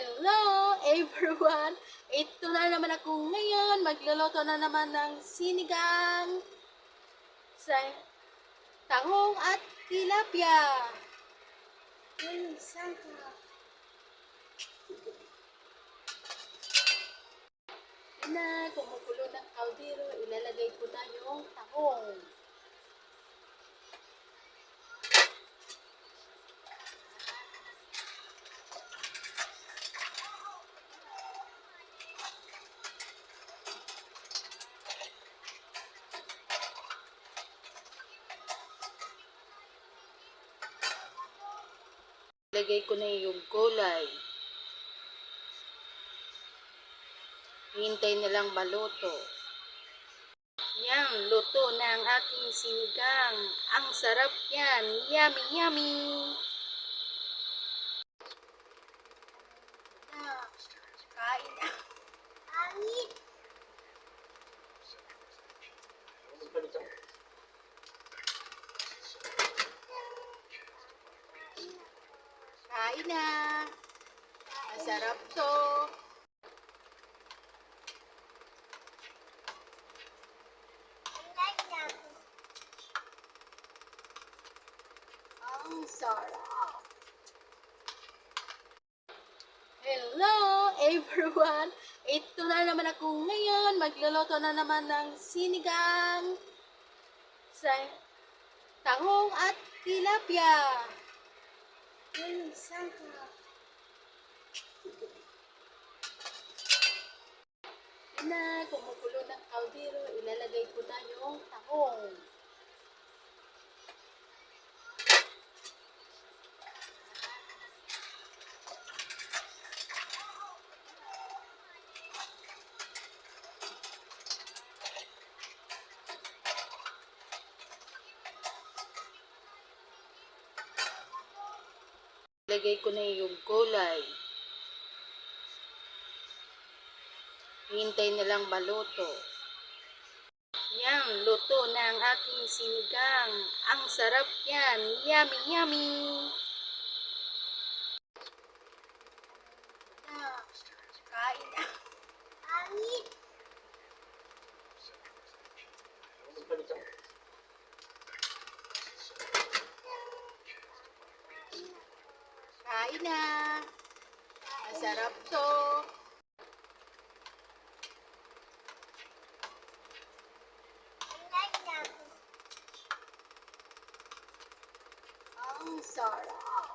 Hello everyone! Ito na naman ako ngayon. Magluluto na naman ng sinigang sa tahong at tilapia. Ay? Yan na, kumukulo ng kaldero. Ilalagay ko na yung tahong. Lagay ko na yung gulay. Hintay na lang maluto. Yan, luto na ang aking sinigang. Ang sarap yan. Yummy, yummy. Kain na. Kain. Kain na. Masarap to. Ang sarap. Hello everyone! Ito na naman ako ngayon. Magluluto na naman ng sinigang sa tahong at tilapia. Yan na, kumukulo ng kaldero. Ilalagay ko na yung tahong. Lagay ko na yung gulay. Hintay na lang maluto. Yan, luto na ang aking sinigang. Ang sarap yan. Yummy, yummy. Kain na. Kain na. Masarap to. Ang sarap.